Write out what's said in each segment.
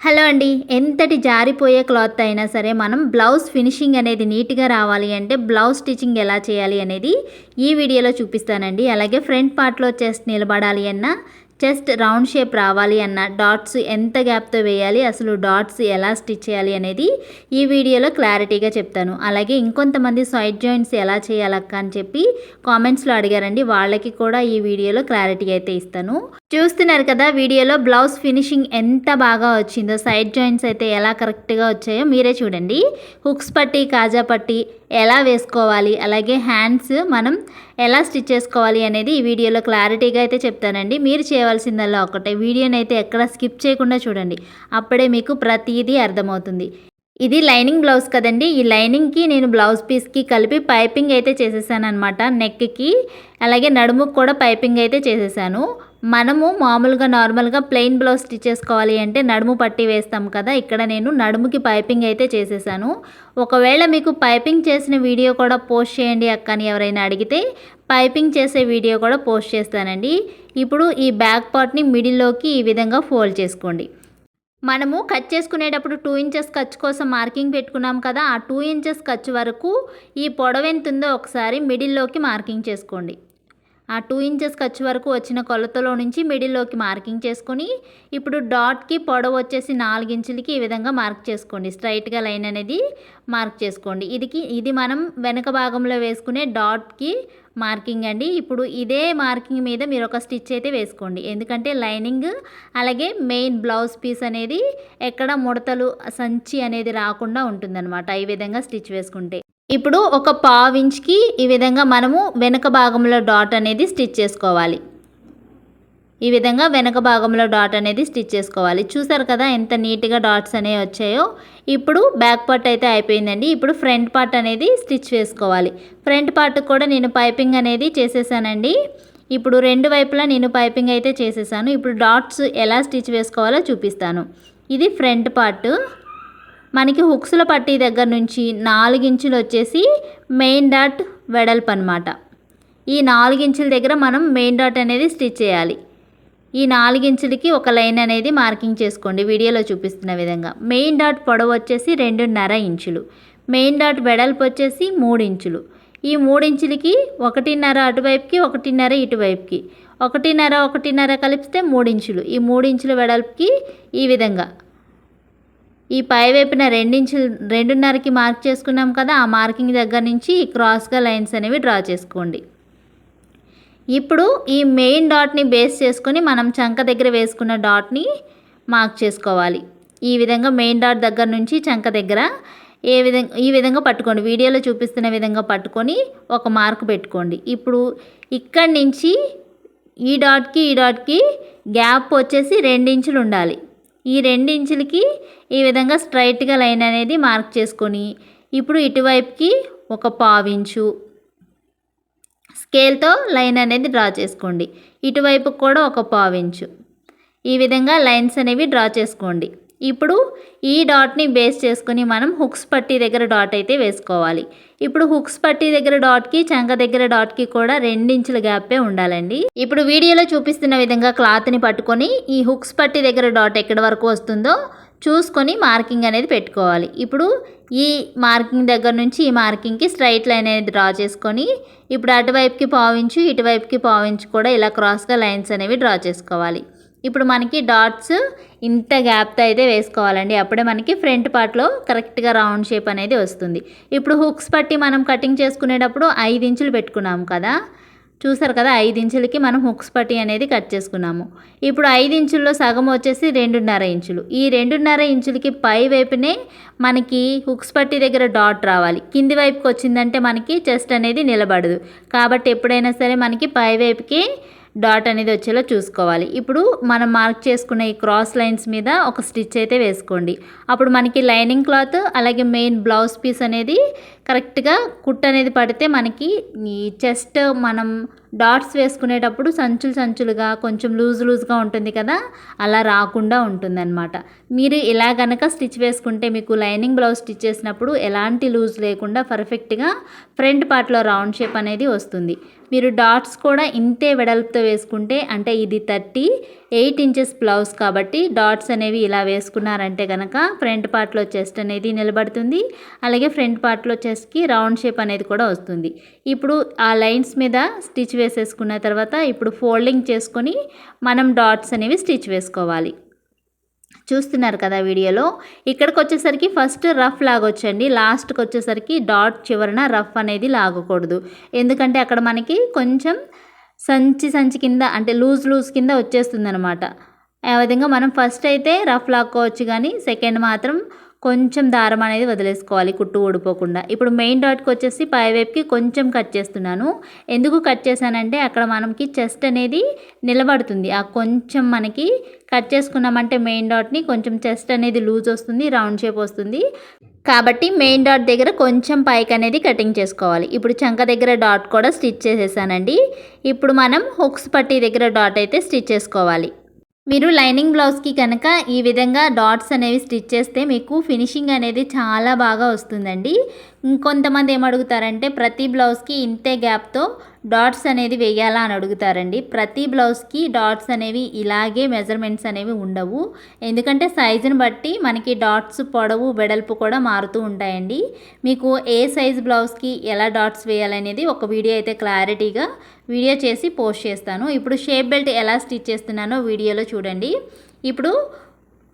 Hello అండి. ఎంతటి జారిపోయే cloth అయినా సరే మనం బ్లౌజ్ ఫినిషింగ్ అనేది నీట్గా రావాలి అంటే బ్లౌజ్ స్టిచ్చింగ్ ఎలా చేయాలి అనేది ఈ వీడియోలో చూపిస్తానండి. అలాగే ఫ్రంట్ పార్ట్లో చెస్ట్ నిలబడాలి అన్నా చెస్ట్ రౌండ్ షేప్ రావాలి అన్న డాట్స్ ఎంత గ్యాప్తో వేయాలి అసలు డాట్స్ ఎలా స్టిచ్ చేయాలి అనేది ఈ వీడియోలో క్లారిటీగా చెప్తాను. అలాగే ఇంకొంతమంది సైడ్ జాయింట్స్ ఎలా చేయాలక్క అని చెప్పి కామెంట్స్లో అడిగారండి. వాళ్ళకి కూడా ఈ వీడియోలో క్లారిటీ అయితే ఇస్తాను. చూస్తున్నారు కదా వీడియోలో బ్లౌజ్ ఫినిషింగ్ ఎంత బాగా వచ్చిందో సైడ్ జాయింట్స్ అయితే ఎలా కరెక్ట్గా వచ్చాయో మీరే చూడండి. హుక్స్ పట్టి కాజా పట్టి ఎలా వేసుకోవాలి అలాగే హ్యాండ్స్ మనం ఎలా స్టిచ్ చేసుకోవాలి అనేది ఈ వీడియోలో క్లారిటీగా అయితే చెప్తానండి. మీరు చేయవలసిందల్లా ఒకటే వీడియోని అయితే ఎక్కడ స్కిప్ చేయకుండా చూడండి. అప్పుడే మీకు ప్రతిదీ అర్థమవుతుంది. ఇది లైనింగ్ బ్లౌజ్ కదండి ఈ లైనింగ్కి నేను బ్లౌజ్ పీస్కి కలిపి పైపింగ్ అయితే చేసేసాను అనమాట నెక్కి. అలాగే నడుముకు కూడా పైపింగ్ అయితే చేసేసాను. మనము మామూలుగా నార్మల్గా ప్లెయిన్ బ్లౌజ్ స్టిచ్ చేసుకోవాలి అంటే నడుము పట్టి వేస్తాం కదా ఇక్కడ నేను నడుముకి పైపింగ్ అయితే చేసేసాను. ఒకవేళ మీకు పైపింగ్ చేసిన వీడియో కూడా పోస్ట్ చేయండి అక్క అని ఎవరైనా అడిగితే పైపింగ్ చేసే వీడియో కూడా పోస్ట్ చేస్తానండి. ఇప్పుడు ఈ బ్యాక్ పార్ట్ని మిడిల్లోకి ఈ విధంగా ఫోల్డ్ చేసుకోండి. మనము కట్ చేసుకునేటప్పుడు టూ ఇంచెస్ ఖర్చు కోసం మార్కింగ్ పెట్టుకున్నాం కదా ఆ టూ ఇంచెస్ ఖర్చు వరకు ఈ పొడవెంతుందో ఒకసారి మిడిల్లోకి మార్కింగ్ చేసుకోండి. ఆ టూ ఇంచెస్ ఖర్చు వరకు వచ్చిన కొలతలో నుంచి మిడిల్లోకి మార్కింగ్ చేసుకొని ఇప్పుడు డాట్కి పొడవు వచ్చేసి నాలుగు ఇంచులకి ఈ విధంగా మార్క్ చేసుకోండి. స్ట్రైట్గా లైన్ అనేది మార్క్ చేసుకోండి. ఇదికి ఇది మనం వెనక భాగంలో వేసుకునే డాట్కి మార్కింగ్ అండి. ఇప్పుడు ఇదే మార్కింగ్ మీద మీరు ఒక స్టిచ్ అయితే వేసుకోండి. ఎందుకంటే లైనింగ్ అలాగే మెయిన్ బ్లౌజ్ పీస్ అనేది ఎక్కడ ముడతలు సంచి అనేది రాకుండా ఉంటుందన్నమాట. ఈ విధంగా స్టిచ్ వేసుకుంటే. ఇప్పుడు ఒక పావు ఇంచ్కి ఈ విధంగా మనము వెనక భాగంలో డాట్ అనేది స్టిచ్ చేసుకోవాలి. ఈ విధంగా వెనక భాగంలో డాట్ అనేది స్టిచ్ చేసుకోవాలి. చూసారు కదా ఎంత నీట్గా డాట్స్ అనేవి వచ్చాయో? ఇప్పుడు బ్యాక్ పార్ట్ అయితే అయిపోయిందండి. ఇప్పుడు ఫ్రంట్ పార్ట్ అనేది స్టిచ్ వేసుకోవాలి. ఫ్రంట్ పార్ట్ కూడా నేను పైపింగ్ అనేది చేసేసానండి. ఇప్పుడు రెండు వైపులా నేను పైపింగ్ అయితే చేసేసాను. ఇప్పుడు డాట్స్ ఎలా స్టిచ్ వేసుకోవాలో చూపిస్తాను. ఇది ఫ్రంట్ పార్ట్. మనకి హుక్స్ల పట్టీ దగ్గర నుంచి నాలుగించులు వచ్చేసి మెయిన్ డాట్ వెడల్పు అనమాట ఈ నాలుగించుల దగ్గర మనం మెయిన్ డాట్ అనేది స్టిచ్ చేయాలి. ఈ నాలుగించులకి ఒక లైన్ అనేది మార్కింగ్ చేసుకోండి. వీడియోలో చూపిస్తున్న విధంగా. మెయిన్ డాట్ పొడవు వచ్చేసి రెండున్నర ఇంచులు. మెయిన్ డాట్ వెడల్పు వచ్చేసి మూడు ఇంచులు ఈ మూడు ఇంచులకి ఒకటిన్నర అటువైపుకి ఒకటిన్నర ఇటువైపుకి. ఒకటిన్నర ఒకటిన్నర కలిపితే మూడు ఇంచులు ఈ మూడు ఇంచుల వెడల్పుకి ఈ విధంగా. ఈ పై వైపున రెండించులు రెండున్నరకి మార్క్ చేసుకున్నాం కదా ఆ మార్కింగ్ దగ్గర నుంచి క్రాస్గా లైన్స్ అనేవి డ్రా చేసుకోండి. ఇప్పుడు ఈ మెయిన్ డాట్ని బేస్ చేసుకొని మనం చంక దగ్గర వేసుకున్న డాట్ని మార్క్ చేసుకోవాలి. ఈ విధంగా మెయిన్ డాట్ దగ్గర నుంచి చంక దగ్గర ఏ విధంగా ఈ విధంగా పట్టుకోండి. వీడియోలో చూపిస్తున్న విధంగా పట్టుకొని ఒక మార్క్ పెట్టుకోండి. ఇప్పుడు ఇక్కడి నుంచి ఈ డాట్కి ఈ డాట్కి గ్యాప్ వచ్చేసి రెండించులు ఉండాలి. ఈ రెండించులకి ఈ విధంగా స్ట్రైట్గా లైన్ అనేది మార్క్ చేసుకొని ఇప్పుడు ఇటువైపుకి ఒక పావించు. స్కేల్తో లైన్ అనేది డ్రా చేసుకోండి. ఇటువైపు కూడా ఒక పావించు. ఈ విధంగా లైన్స్ అనేవి డ్రా చేసుకోండి. ఇప్పుడు ఈ డాట్ని బేస్ చేసుకుని మనం హుక్స్ పట్టీ దగ్గర డాట్ అయితే వేసుకోవాలి. ఇప్పుడు హుక్స్ పట్టీ దగ్గర డాట్కి చంక దగ్గర డాట్కి కూడా రెండించుల గ్యాపే ఉండాలండి. ఇప్పుడు వీడియోలో చూపిస్తున్న విధంగా క్లాత్ని పట్టుకొని ఈ హుక్స్ పట్టీ దగ్గర డాట్ ఎక్కడి వరకు వస్తుందో చూసుకొని మార్కింగ్ అనేది పెట్టుకోవాలి. ఇప్పుడు ఈ మార్కింగ్ దగ్గర నుంచి ఈ మార్కింగ్కి స్ట్రైట్ లైన్ అనేది డ్రా చేసుకొని ఇప్పుడు అటువైపుకి పావించు ఇటువైపుకి పావించు కూడా ఇలా క్రాస్గా లైన్స్ అనేవి డ్రా చేసుకోవాలి. ఇప్పుడు మనకి డాట్స్ ఇంత గ్యాప్తో అయితే వేసుకోవాలండి. అప్పుడే మనకి ఫ్రంట్ పార్ట్లో కరెక్ట్గా రౌండ్ షేప్ అనేది వస్తుంది. ఇప్పుడు హుక్స్ పట్టి మనం కటింగ్ చేసుకునేటప్పుడు ఐదు ఇంచులు పెట్టుకున్నాము కదా. చూసారు కదా ఐదు ఇంచులకి మనం హుక్స్ పట్టి అనేది కట్ చేసుకున్నాము. ఇప్పుడు ఐదు ఇంచుల్లో సగం వచ్చేసి రెండున్నర ఇంచులు. ఈ రెండున్నర ఇంచులకి పై వైపునే మనకి హుక్స్ పట్టి దగ్గర డాట్ రావాలి. కింది వైపుకి వచ్చిందంటే మనకి చెస్ట్ అనేది నిలబడదు. కాబట్టి ఎప్పుడైనా సరే మనకి పై వైపుకి డాట్ అనేది వచ్చేలా చూసుకోవాలి. ఇప్పుడు మనం మార్క్ చేసుకున్న ఈ క్రాస్ లైన్స్ మీద ఒక స్టిచ్ అయితే వేసుకోండి. అప్పుడు మనకి లైనింగ్ క్లాత్ అలాగే మెయిన్ బ్లౌజ్ పీస్ అనేది కరెక్ట్గా కుట్ అనేది పడితే మనకి ఈ చెస్ట్ మనం డాట్స్ వేసుకునేటప్పుడు సంచులు సంచులుగా కొంచెం లూజ్ లూజ్గా ఉంటుంది కదా అలా రాకుండా ఉంటుందన్నమాట. మీరు ఇలా గనక స్టిచ్ వేసుకుంటే మీకు లైనింగ్ బ్లౌజ్ స్టిచ్ చేసినప్పుడు ఎలాంటి లూజ్ లేకుండా పర్ఫెక్ట్గా ఫ్రంట్ పార్ట్లో రౌండ్ షేప్ అనేది వస్తుంది. మీరు డాట్స్ కూడా ఇంతే వెడల్పుతో వేసుకుంటే అంటే ఇది థర్టీ ఎయిట్ ఇంచెస్ బ్లౌజ్ కాబట్టి డాట్స్ అనేవి ఇలా వేసుకున్నారంటే కనుక ఫ్రంట్ పార్ట్లో చెస్ట్ అనేది నిలబడుతుంది. అలాగే ఫ్రంట్ పార్ట్లో చెస్ట్కి రౌండ్ షేప్ అనేది కూడా వస్తుంది. ఇప్పుడు ఆ లైన్స్ మీద స్టిచ్ వేసేసుకున్న తర్వాత ఇప్పుడు ఫోల్డింగ్ చేసుకొని మనం డాట్స్ అనేవి స్టిచ్ వేసుకోవాలి. చూస్తున్నారు కదా వీడియోలో. ఇక్కడికి వచ్చేసరికి ఫస్ట్ రఫ్ లాగొచ్చండి. లాస్ట్కి వచ్చేసరికి డాట్ చివరన రఫ్ అనేది లాగకూడదు. ఎందుకంటే అక్కడ మనకి కొంచెం సంచి సంచి కింద అంటే లూజ్ లూజ్ కింద వచ్చేస్తుంది అనమాట ఆ విధంగా మనం ఫస్ట్ అయితే రఫ్ లాక్కోవచ్చు కానీ సెకండ్ మాత్రం కొంచెం దారం అనేది వదిలేసుకోవాలి కుట్టు ఊడిపోకుండా. ఇప్పుడు మెయిన్ డాట్కి వచ్చేసి పైవైపుకి కొంచెం కట్ చేస్తున్నాను. ఎందుకు కట్ చేశానంటే అక్కడ మనకి చెస్ట్ అనేది నిలబడుతుంది. ఆ కొంచెం మనకి కట్ చేసుకున్నామంటే మెయిన్ డాట్ని కొంచెం చెస్ట్ అనేది లూజ్ వస్తుంది రౌండ్ షేప్ వస్తుంది. కాబట్టి మెయిన్ డాట్ దగ్గర కొంచెం పైకి అనేది కటింగ్ చేసుకోవాలి. ఇప్పుడు చంక దగ్గర డాట్ కూడా స్టిచ్ చేసేసానండి. ఇప్పుడు మనం హుక్స్ పట్టి దగ్గర డాట్ అయితే స్టిచ్ చేసుకోవాలి. మీరు లైనింగ్ బ్లౌజ్కి కనుక ఈ విధంగా డాట్స్ అనేవి స్టిచ్ చేస్తే మీకు ఫినిషింగ్ అనేది చాలా బాగా వస్తుందండి. ఇంకొంతమంది ఏమడుగుతారంటే ప్రతి బ్లౌజ్కి ఇంతే గ్యాప్తో డాట్స్ అనేది వేయాలా అని అడుగుతారండి. ప్రతి బ్లౌజ్కి డాట్స్ అనేవి ఇలాగే మెజర్మెంట్స్ అనేవి ఉండవు. ఎందుకంటే సైజుని బట్టి మనకి డాట్స్ పొడవు వెడల్పు కూడా మారుతూ ఉంటాయండి. మీకు ఏ సైజ్ బ్లౌజ్కి ఎలా డాట్స్ వేయాలనేది ఒక వీడియో అయితే క్లారిటీగా వీడియో చేసి పోస్ట్ చేస్తాను. ఇప్పుడు షేప్ బెల్ట్ ఎలా స్టిచ్ చేస్తున్నానో వీడియోలో చూడండి. ఇప్పుడు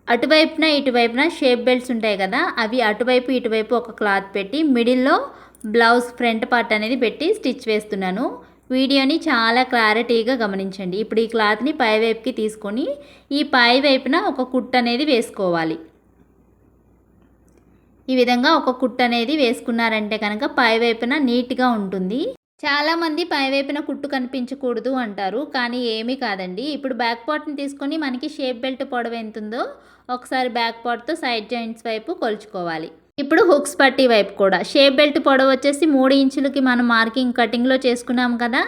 అటువైపున ఇటువైపున షేప్ బెల్ట్స్ ఉంటాయి కదా అవి అటువైపు ఇటువైపు ఒక క్లాత్ పెట్టి మిడిల్లో బ్లౌజ్ ఫ్రంట్ పార్ట్ అనేది పెట్టి స్టిచ్ వేస్తున్నాను. వీడియోని చాలా క్లారిటీగా గమనించండి. ఇప్పుడు ఈ క్లాత్ని పైవైపుకి తీసుకొని ఈ పై వైపున ఒక కుట్ అనేది వేసుకోవాలి. ఈ విధంగా ఒక కుట్ అనేది వేసుకున్నారంటే కనుక పై వైపున నీట్గా ఉంటుంది. చాలామంది పైవైపున కుట్టు కనిపించకూడదు అంటారు కానీ ఏమీ కాదండి. ఇప్పుడు బ్యాక్ పార్ట్ని తీసుకొని మనకి షేప్ బెల్ట్ పొడవు ఎంత ఉందో ఒకసారి బ్యాక్ పార్ట్తో సైడ్ జాయింట్స్ వైపు కొలుచుకోవాలి. ఇప్పుడు హుక్స్ పట్టీ వైపు కూడా. షేప్ బెల్ట్ పొడవు వచ్చేసి మూడు ఇంచులకి మనం మార్కింగ్ కటింగ్లో చేసుకున్నాం కదా.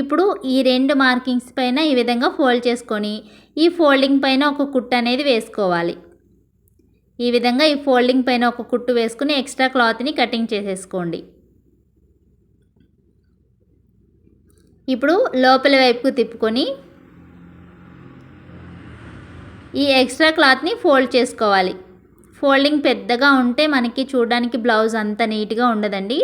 ఇప్పుడు ఈ రెండు మార్కింగ్స్ పైన ఈ విధంగా ఫోల్డ్ చేసుకొని ఈ ఫోల్డింగ్ పైన ఒక కుట్టు అనేది వేసుకోవాలి. ఈ విధంగా ఈ ఫోల్డింగ్ పైన ఒక కుట్టు వేసుకుని ఎక్స్ట్రా క్లాత్ని కటింగ్ చేసేసుకోండి. ఇప్పుడు లోపల వైపుకు తిప్పుకొని ఈ ఎక్స్ట్రా క్లాత్ని ఫోల్డ్ చేసుకోవాలి. ఫోల్డింగ్ పెద్దగా ఉంటే మనకి చూడడానికి బ్లౌజ్ అంత నీట్గా ఉండదండి.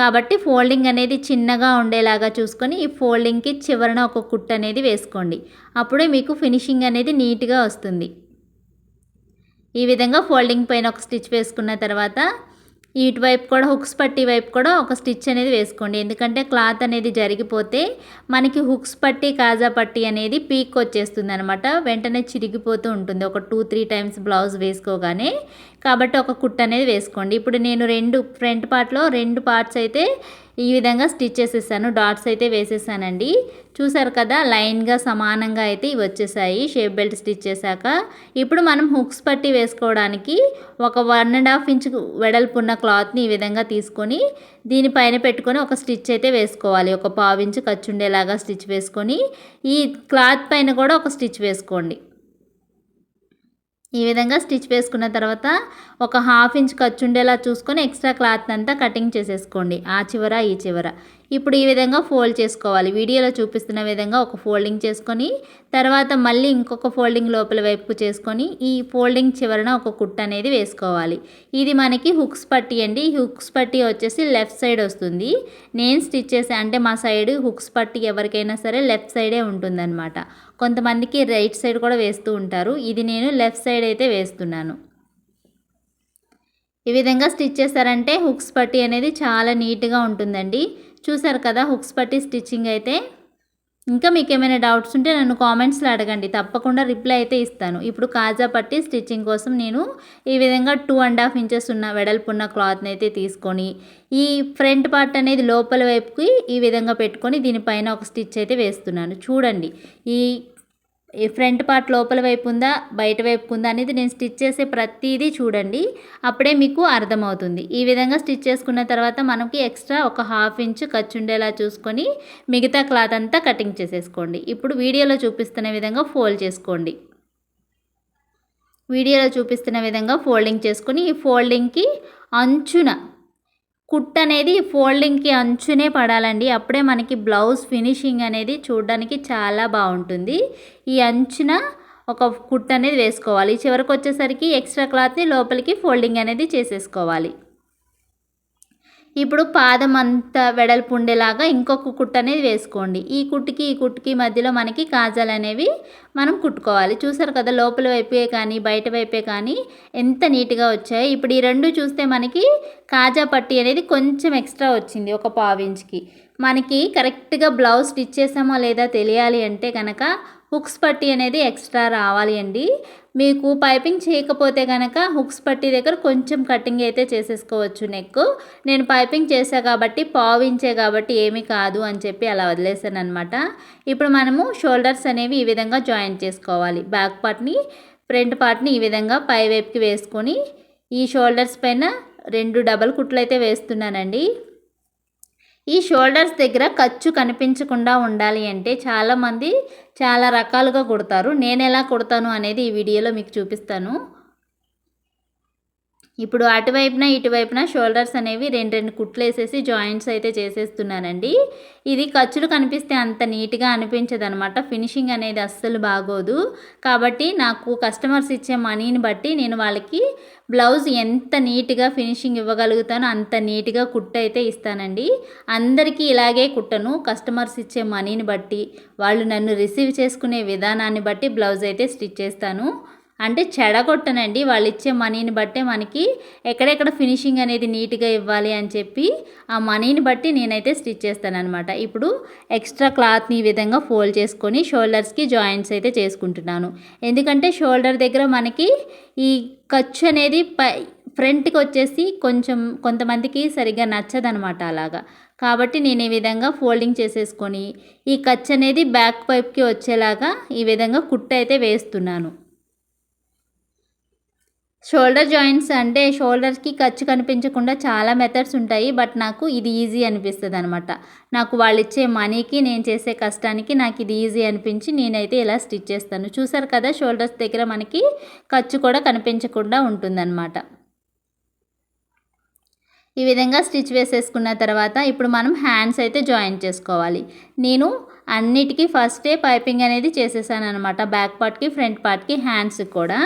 కాబట్టి ఫోల్డింగ్ అనేది చిన్నగా ఉండేలాగా చూసుకొని ఈ ఫోల్డింగ్కి చివరన ఒక కుట్ అనేది వేసుకోండి. అప్పుడే మీకు ఫినిషింగ్ అనేది నీట్గా వస్తుంది. ఈ విధంగా ఫోల్డింగ్ పైన ఒక స్టిచ్ వేసుకున్న తర్వాత ఇటువైపు కూడా హుక్స్ పట్టి వైపు కూడా ఒక స్టిచ్ అనేది వేసుకోండి. ఎందుకంటే క్లాత్ అనేది జరిగిపోతే మనకి హుక్స్ పట్టి కాజా పట్టి అనేది పీక్ వచ్చేస్తుంది అనమాట వెంటనే చిరిగిపోతూ ఉంటుంది. ఒక టూ త్రీ టైమ్స్ బ్లౌజ్ వేసుకోగానే కాబట్టి ఒక కుట్ అనేది వేసుకోండి. ఇప్పుడు నేను రెండు ఫ్రంట్ పార్ట్లో రెండు పార్ట్స్ అయితే ఈ విధంగా స్టిచ్ చేసేసాను. డాట్స్ అయితే వేసేసానండి. చూసారు కదా లైన్గా సమానంగా అయితే ఇవి వచ్చేసాయి. షేప్ బెల్ట్ స్టిచ్ చేశాక ఇప్పుడు మనం హుక్స్ పట్టి వేసుకోవడానికి ఒక వన్ అండ్ హాఫ్ ఇంచ్ వెడల్పు ఉన్న క్లాత్ని ఈ విధంగా తీసుకొని దీనిపైన పెట్టుకొని ఒక స్టిచ్ అయితే వేసుకోవాలి. ఒక పావించు ఖర్చుండేలాగా స్టిచ్ వేసుకొని ఈ క్లాత్ పైన కూడా ఒక స్టిచ్ వేసుకోండి. ఈ విధంగా స్టిచ్ వేసుకున్న తర్వాత ఒక హాఫ్ ఇంచ్ ఖర్చు ఉండేలా చూసుకొని ఎక్స్ట్రా క్లాత్ అంతా కటింగ్ చేసేసుకోండి. ఆ చివర ఈ చివర. ఇప్పుడు ఈ విధంగా ఫోల్డ్ చేసుకోవాలి. వీడియోలో చూపిస్తున్న విధంగా ఒక ఫోల్డింగ్ చేసుకొని తర్వాత మళ్ళీ ఇంకొక ఫోల్డింగ్ లోపల వైపుకు చేసుకొని ఈ ఫోల్డింగ్ చివరన ఒక కుట్ అనేది వేసుకోవాలి. ఇది మనకి హుక్స్ పట్టి అండి. హుక్స్ పట్టి వచ్చేసి లెఫ్ట్ సైడ్ వస్తుంది. నేను స్టిచ్ చేసే అంటే మా సైడ్ హుక్స్ పట్టి ఎవరికైనా సరే లెఫ్ట్ సైడే ఉంటుందన్నమాట. కొంతమందికి రైట్ సైడ్ కూడా వేస్తూ ఉంటారు. ఇది నేను లెఫ్ట్ సైడ్ అయితే వేస్తున్నాను. ఈ విధంగా స్టిచ్ చేస్తారంటే హుక్స్ పట్టి అనేది చాలా నీట్గా ఉంటుందండి. చూసారు కదా హుక్స్ పట్టి స్టిచ్చింగ్ అయితే? ఇంకా మీకు ఏమైనా డౌట్స్ ఉంటే నన్ను కామెంట్స్లో అడగండి. తప్పకుండా రిప్లై అయితే ఇస్తాను. ఇప్పుడు కాజా పట్టి స్టిచ్చింగ్ కోసం నేను ఈ విధంగా టూ అండ్ హాఫ్ ఇంచెస్ ఉన్న వెడల్పు ఉన్న క్లాత్ని అయితే తీసుకొని ఈ ఫ్రంట్ పార్ట్ అనేది లోపల వైపుకి ఈ విధంగా పెట్టుకొని దీనిపైన ఒక స్టిచ్ అయితే వేస్తున్నాను. చూడండి ఈ ఫ్రంట్ పార్ట్ లోపల వైపు ఉందా బయట వైపు ఉందా అనేది నేను స్టిచ్ చేసే ప్రతిదీ చూడండి. అప్పుడే మీకు అర్థమవుతుంది. ఈ విధంగా స్టిచ్ చేసుకున్న తర్వాత మనకి ఎక్స్ట్రా ఒక హాఫ్ ఇంచ్ ఖర్చు ఉండేలా చూసుకొని మిగతా క్లాత్ అంతా కటింగ్ చేసేసుకోండి. ఇప్పుడు వీడియోలో చూపిస్తున్న విధంగా ఫోల్డ్ చేసుకోండి. వీడియోలో చూపిస్తున్న విధంగా ఫోల్డింగ్ చేసుకొని ఈ ఫోల్డింగ్కి అంచున కుట్ అనేది ఫోల్డింగ్కి అంచునే పడాలండి. అప్పుడే మనకి బ్లౌజ్ ఫినిషింగ్ అనేది చూడడానికి చాలా బాగుంటుంది. ఈ అంచున ఒక కుట్ అనేది వేసుకోవాలి. చివరికి వచ్చేసరికి ఎక్స్ట్రా క్లాత్ని లోపలికి ఫోల్డింగ్ అనేది చేసేసుకోవాలి. ఇప్పుడు పాదం అంత వెడల్పు ఉండేలాగా ఇంకొక కుట్టు అనేది వేసుకోండి. ఈ కుట్టుకి ఈ కుట్టుకి మధ్యలో మనకి కాజాలు అనేవి మనం కుట్టుకోవాలి. చూసారు కదా లోపల వైపే కానీ బయట వైపే కానీ ఎంత నీట్గా వచ్చాయి. ఇప్పుడు ఈ రెండు చూస్తే మనకి కాజా పట్టి అనేది కొంచెం ఎక్స్ట్రా వచ్చింది ఒక పావించ్కి మనకి కరెక్ట్గా బ్లౌజ్ స్టిచ్ చేసామో లేదా తెలియాలి అంటే కనుక హుక్స్ పట్టి అనేది ఎక్స్ట్రా రావాలి అండి. మీకు పైపింగ్ చేయకపోతే కనుక హుక్స్ పట్టి దగ్గర కొంచెం కటింగ్ అయితే చేసేసుకోవచ్చు నెక్ నేను పైపింగ్ చేసా కాబట్టి పావించే కాబట్టి ఏమీ కాదు అని చెప్పి అలా వదిలేసాను అనమాట ఇప్పుడు మనము షోల్డర్స్ అనేవి ఈ విధంగా జాయింట్ చేసుకోవాలి. బ్యాక్ పార్ట్ని ఫ్రంట్ పార్ట్ని ఈ విధంగా పై వైపుకి వేసుకొని ఈ షోల్డర్స్ పైన రెండు డబల్ కుట్లు అయితే వేస్తున్నానండి. ఈ షోల్డర్స్ దగ్గర ఖర్చు కనిపించకుండా ఉండాలి అంటే చాలామంది చాలా రకాలుగా కుడతారు. నేను ఎలా కుడతాను అనేది ఈ వీడియోలో మీకు చూపిస్తాను. ఇప్పుడు అటువైపున ఇటువైపున షోల్డర్స్ అనేవి రెండు రెండు కుట్లు వేసేసి జాయింట్స్ అయితే చేసేస్తున్నానండి. ఇది ఖర్చులు కనిపిస్తే అంత నీట్గా అనిపించదు అనమాట ఫినిషింగ్ అనేది అస్సలు బాగోదు. కాబట్టి నాకు కస్టమర్స్ ఇచ్చే మనీని బట్టి నేను వాళ్ళకి బ్లౌజ్ ఎంత నీట్గా ఫినిషింగ్ ఇవ్వగలుగుతానో అంత నీట్గా కుట్ట అయితే ఇస్తానండి. అందరికీ ఇలాగే కుట్టను. కస్టమర్స్ ఇచ్చే మనీని బట్టి వాళ్ళు నన్ను రిసీవ్ చేసుకునే విధానాన్ని బట్టి బ్లౌజ్ అయితే స్టిచ్ చేస్తాను. అంటే చెడగొట్టనండి. వాళ్ళు ఇచ్చే మనీని బట్టే మనకి ఎక్కడెక్కడ ఫినిషింగ్ అనేది నీట్గా ఇవ్వాలి అని చెప్పి ఆ మనీని బట్టి నేనైతే స్టిచ్ చేస్తానమాట ఇప్పుడు ఎక్స్ట్రా క్లాత్ని ఈ విధంగా ఫోల్డ్ చేసుకొని షోల్డర్స్కి జాయింట్స్ అయితే చేసుకుంటున్నాను. ఎందుకంటే షోల్డర్ దగ్గర మనకి ఈ ఖర్చు అనేది పై ఫ్రంట్కి వచ్చేసి కొంచెం కొంతమందికి సరిగ్గా నచ్చదనమాట అలాగా. కాబట్టి నేను ఈ విధంగా ఫోల్డింగ్ చేసేసుకొని ఈ ఖర్చు అనేది బ్యాక్ పైప్కి వచ్చేలాగా ఈ విధంగా కుట్ట అయితే వేస్తున్నాను. షోల్డర్ జాయింట్స్ అంటే షోల్డర్కి ఖర్చు కనిపించకుండా చాలా మెథడ్స్ ఉంటాయి బట్ నాకు ఇది ఈజీ అనిపిస్తుంది అనమాట నాకు వాళ్ళు ఇచ్చే మనీకి నేను చేసే కష్టానికి నాకు ఇది ఈజీ అనిపించి నేనైతే ఇలా స్టిచ్ చేస్తాను. చూసారు కదా షోల్డర్స్ దగ్గర మనకి ఖర్చు కూడా కనిపించకుండా ఉంటుందన్నమాట. ఈ విధంగా స్టిచ్ వేసేసుకున్న తర్వాత ఇప్పుడు మనం హ్యాండ్స్ అయితే జాయిన్ చేసుకోవాలి. నేను అన్నిటికీ ఫస్టే పైపింగ్ అనేది చేసేసాను అనమాట బ్యాక్ పార్ట్కి ఫ్రంట్ పార్ట్కి హ్యాండ్స్ కూడా.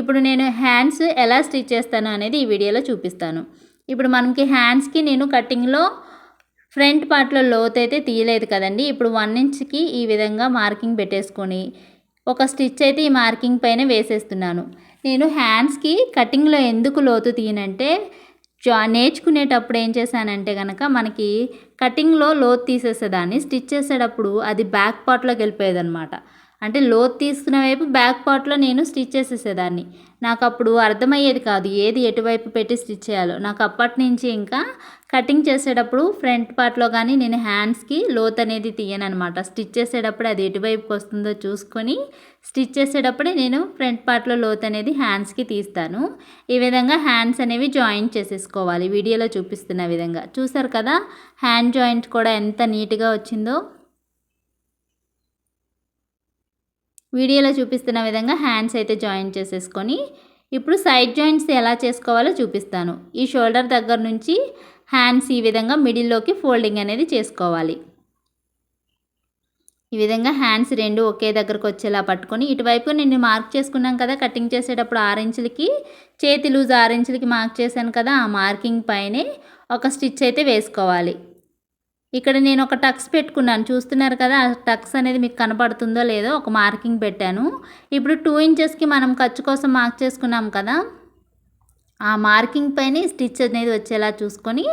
ఇప్పుడు నేను హ్యాండ్స్ ఎలా స్టిచ్ చేస్తాను అనేది ఈ వీడియోలో చూపిస్తాను. ఇప్పుడు మనకి హ్యాండ్స్కి నేను కటింగ్లో ఫ్రంట్ పార్ట్లో లోత్ అయితే తీయలేదు కదండి. ఇప్పుడు వన్ ఇంచ్కి ఈ విధంగా మార్కింగ్ పెట్టేసుకొని ఒక స్టిచ్ అయితే ఈ మార్కింగ్ పైన వేసేస్తున్నాను. నేను హ్యాండ్స్కి కటింగ్లో ఎందుకు లోతు తీయనంటే జా నేర్చుకునేటప్పుడు ఏం చేశానంటే కనుక మనకి కటింగ్లో లోత్ తీసేసేదాన్ని స్టిచ్ చేసేటప్పుడు అది బ్యాక్ పార్ట్లోకి వెళ్ళిపోయేదన్నమాట. అంటే లోత్ తీసుకున్న వైపు బ్యాక్ పార్ట్లో నేను స్టిచ్ చేసేసేదాన్ని. నాకు అప్పుడు అర్థమయ్యేది కాదు ఏది ఎటువైపు పెట్టి స్టిచ్ చేయాలో. నాకు అప్పటి నుంచి ఇంకా కటింగ్ చేసేటప్పుడు ఫ్రంట్ పార్ట్లో కానీ నేను హ్యాండ్స్కి లోత్ అనేది తీయను అనమాట స్టిచ్ చేసేటప్పుడు అది ఎటువైపుకి వస్తుందో చూసుకొని స్టిచ్ చేసేటప్పుడే నేను ఫ్రంట్ పార్ట్లో లోత్ అనేది హ్యాండ్స్కి తీస్తాను. ఈ విధంగా హ్యాండ్స్ అనేవి జాయింట్ చేసేసుకోవాలి. వీడియోలో చూపిస్తున్న విధంగా. చూసారు కదా? హ్యాండ్ జాయింట్ కూడా ఎంత నీట్గా వచ్చిందో. వీడియోలో చూపిస్తున్న విధంగా హ్యాండ్స్ అయితే జాయిన్ చేసేసుకొని ఇప్పుడు సైడ్ జాయింట్స్ ఎలా చేసుకోవాలో చూపిస్తాను. ఈ షోల్డర్ దగ్గర నుంచి హ్యాండ్స్ ఈ విధంగా మిడిల్లోకి ఫోల్డింగ్ అనేది చేసుకోవాలి. ఈ విధంగా హ్యాండ్స్ రెండు ఒకే దగ్గరకు వచ్చేలా పట్టుకొని ఇటువైపు నేను మార్క్ చేసుకున్నాం కదా కటింగ్ చేసేటప్పుడు ఆరెంజ్లకి చేతి లూజ్ ఆరెంజ్లకి మార్క్ చేశాను కదా ఆ మార్కింగ్ పైనే ఒక స్టిచ్ అయితే వేసుకోవాలి. ఇక్కడ నేను ఒక టక్స్ పెట్టుకున్నాను. చూస్తున్నారు కదా ఆ టక్స్ అనేది మీకు కనపడుతుందో లేదో ఒక మార్కింగ్ పెట్టాను. ఇప్పుడు టూ ఇంచెస్కి మనం ఖర్చు కోసం మార్క్ చేసుకున్నాం కదా ఆ మార్కింగ్ పైన స్టిచ్ అనేది వచ్చేలా చూసుకొని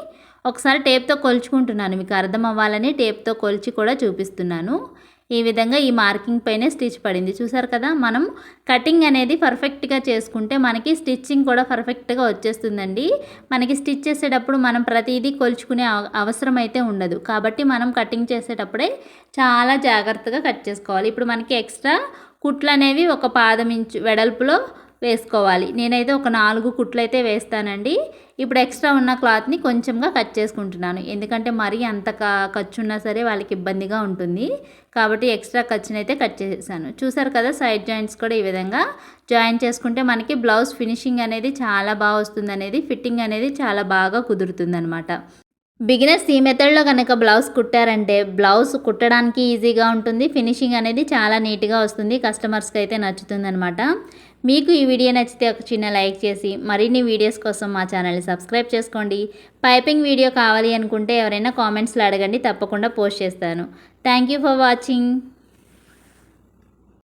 ఒకసారి టేప్తో కొలుచుకుంటున్నాను. మీకు అర్థం అవ్వాలని టేప్తో కొలిచి కూడా చూపిస్తున్నాను. ఈ విధంగా ఈ మార్కింగ్ పైనే స్టిచ్ పడింది. చూసారు కదా మనం కటింగ్ అనేది పర్ఫెక్ట్గా చేసుకుంటే మనకి స్టిచ్చింగ్ కూడా పర్ఫెక్ట్గా వచ్చేస్తుందండి. మనకి స్టిచ్ చేసేటప్పుడు మనం ప్రతిదీ కొలుచుకునే అవసరం అయితే ఉండదు. కాబట్టి మనం కటింగ్ చేసేటప్పుడే చాలా జాగ్రత్తగా కట్ చేసుకోవాలి. ఇప్పుడు మనకి ఎక్స్ట్రా కుట్లు అనేవి ఒక పాదం ఇంచు వెడల్పులో వేసుకోవాలి. నేనైతే ఒక నాలుగు కుట్లు అయితే వేస్తానండి. ఇప్పుడు ఎక్స్ట్రా ఉన్న క్లాత్ని కొంచెంగా కట్ చేసుకుంటున్నాను. ఎందుకంటే మరీ అంత ఖర్చు ఉన్నా సరే వాళ్ళకి ఇబ్బందిగా ఉంటుంది. కాబట్టి ఎక్స్ట్రా ఖర్చుని అయితే కట్ చేసేసాను చూసారు కదా సైడ్ జాయింట్స్ కూడా ఈ విధంగా జాయిన్ చేసుకుంటే మనకి బ్లౌజ్ ఫినిషింగ్ అనేది చాలా బాగా వస్తుంది అనేది ఫిట్టింగ్ అనేది చాలా బాగా కుదురుతుందనమాట బిగినర్స్ ఈ మెథడ్లో కనుక బ్లౌజ్ కుట్టారంటే బ్లౌజ్ కుట్టడానికి ఈజీగా ఉంటుంది. ఫినిషింగ్ అనేది చాలా నీట్గా వస్తుంది. కస్టమర్స్కి అయితే నచ్చుతుంది అనమాట మీకు ఈ వీడియో నచ్చితే ఒక చిన్న లైక్ చేసి మరిన్ని వీడియోస్ కోసం మా ఛానల్ని సబ్స్క్రైబ్ చేసుకోండి. పైపింగ్ వీడియో కావాలి అనుకుంటే ఎవరైనా కామెంట్స్లో అడగండి తప్పకుండా పోస్ట్ చేస్తాను. Thank you for watching.